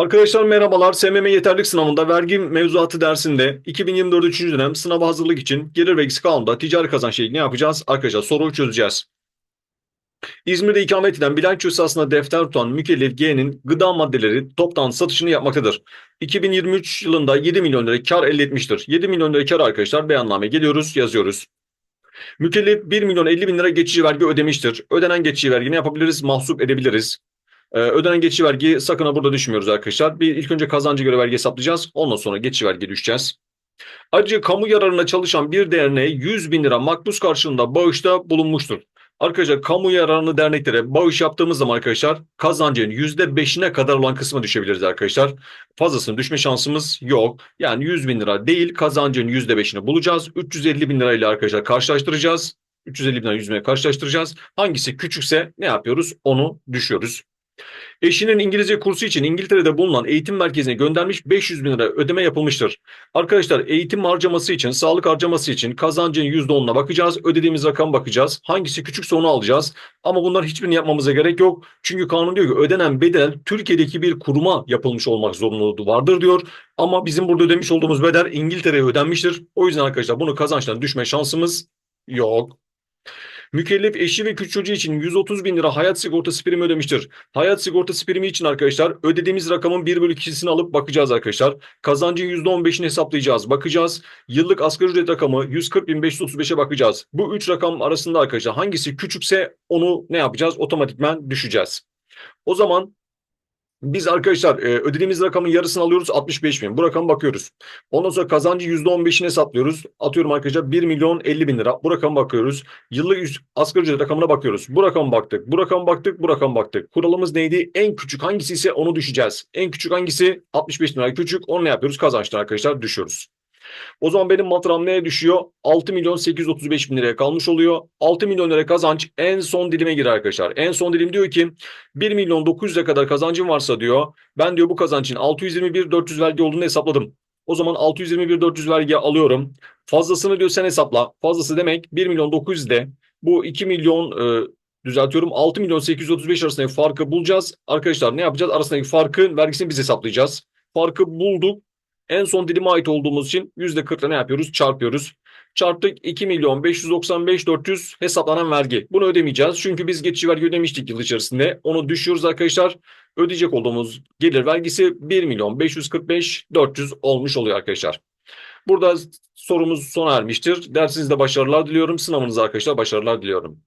Arkadaşlar merhabalar. SMM yeterlik sınavında vergi mevzuatı dersinde 2024 3. dönem sınava hazırlık için gelir vergisi kanununda ticari kazanç ne yapacağız? Arkadaşlar soruyu çözeceğiz. İzmir'de ikamet eden bilanço esasında defter tutan mükellef G'nin gıda maddeleri toptan satışını yapmaktadır. 2023 yılında 7 milyon lira kar elde etmiştir. 7 milyon lira kar arkadaşlar beyanname geliyoruz yazıyoruz. Mükellef 1 milyon 50 bin lira geçici vergi ödemiştir. Ödenen geçici vergi ne yapabiliriz? Mahsup edebiliriz. Ee, ödenen geçici vergi sakın ha burada düşmüyoruz arkadaşlar. Bir ilk önce kazancı göre vergi hesaplayacağız. Ondan sonra geçici vergi düşeceğiz. Ayrıca kamu yararına çalışan bir derneğe 100 bin lira makbuz karşılığında bağışta bulunmuştur. Arkadaşlar kamu yararını derneklere bağış yaptığımız zaman arkadaşlar kazancın %5'ine kadar olan kısmı düşebiliriz arkadaşlar. Fazlasını düşme şansımız yok. Yani 100 bin lira değil kazancın %5'ini bulacağız. 350 bin lirayla arkadaşlar karşılaştıracağız. 350 bin lira 100 binle karşılaştıracağız. Hangisi küçükse ne yapıyoruz? Onu düşüyoruz. Eşinin İngilizce kursu için İngiltere'de bulunan eğitim merkezine göndermiş 500 bin lira ödeme yapılmıştır. Arkadaşlar eğitim harcaması için, sağlık harcaması için kazancın %10'una bakacağız. Ödediğimiz rakam bakacağız. Hangisi küçükse onu alacağız. Ama bunlar hiçbirini yapmamıza gerek yok. Çünkü kanun diyor ki ödenen bedel Türkiye'deki bir kuruma yapılmış olmak zorunluluğu vardır diyor. Ama bizim burada ödemiş olduğumuz bedel İngiltere'ye ödenmiştir. O yüzden arkadaşlar bunu kazançtan düşme şansımız yok. Mükellef eşi ve küçük çocuğu için 130 bin lira hayat sigortası primi ödemiştir. Hayat sigortası primi için arkadaşlar ödediğimiz rakamın 1 bölü 2'sini alıp bakacağız arkadaşlar. Kazancın %15'ini hesaplayacağız. Bakacağız. Yıllık asgari ücret rakamı 140.535'e bakacağız. Bu 3 rakam arasında arkadaşlar hangisi küçükse onu ne yapacağız? Otomatikman düşeceğiz. O zaman biz arkadaşlar e, ödediğimiz rakamın yarısını alıyoruz 65 bin. Bu rakama bakıyoruz. Ondan sonra kazancı %15'ini hesaplıyoruz. Atıyorum arkadaşlar 1 milyon 50 bin lira. Bu rakama bakıyoruz. Yıllık asgari ücret rakamına bakıyoruz. Bu rakama baktık. Bu rakama baktık. Bu rakama baktık. Kuralımız neydi? En küçük hangisi ise onu düşeceğiz. En küçük hangisi? 65 bin lira küçük. Onu ne yapıyoruz? Kazançta arkadaşlar düşüyoruz. O zaman benim matram neye düşüyor? 6 milyon 835 bin liraya kalmış oluyor. 6 milyon lira kazanç en son dilime girer arkadaşlar. En son dilim diyor ki 1 milyon 900'e kadar kazancım varsa diyor. Ben diyor bu kazancın 621 400 vergi olduğunu hesapladım. O zaman 621 400 vergi alıyorum. Fazlasını diyor sen hesapla. Fazlası demek 1 milyon 900 de bu 2 milyon e, düzeltiyorum 6 milyon 835 arasındaki farkı bulacağız. Arkadaşlar ne yapacağız? Arasındaki farkın vergisini biz hesaplayacağız. Farkı bulduk. En son dilime ait olduğumuz için %40'la ne yapıyoruz? Çarpıyoruz. Çarptık 2 milyon 595 400 hesaplanan vergi. Bunu ödemeyeceğiz. Çünkü biz geçici vergi ödemiştik yıl içerisinde. Onu düşüyoruz arkadaşlar. Ödeyecek olduğumuz gelir vergisi 1 milyon 545 400 olmuş oluyor arkadaşlar. Burada sorumuz sona ermiştir. Dersinizde başarılar diliyorum. Sınavınızda arkadaşlar başarılar diliyorum.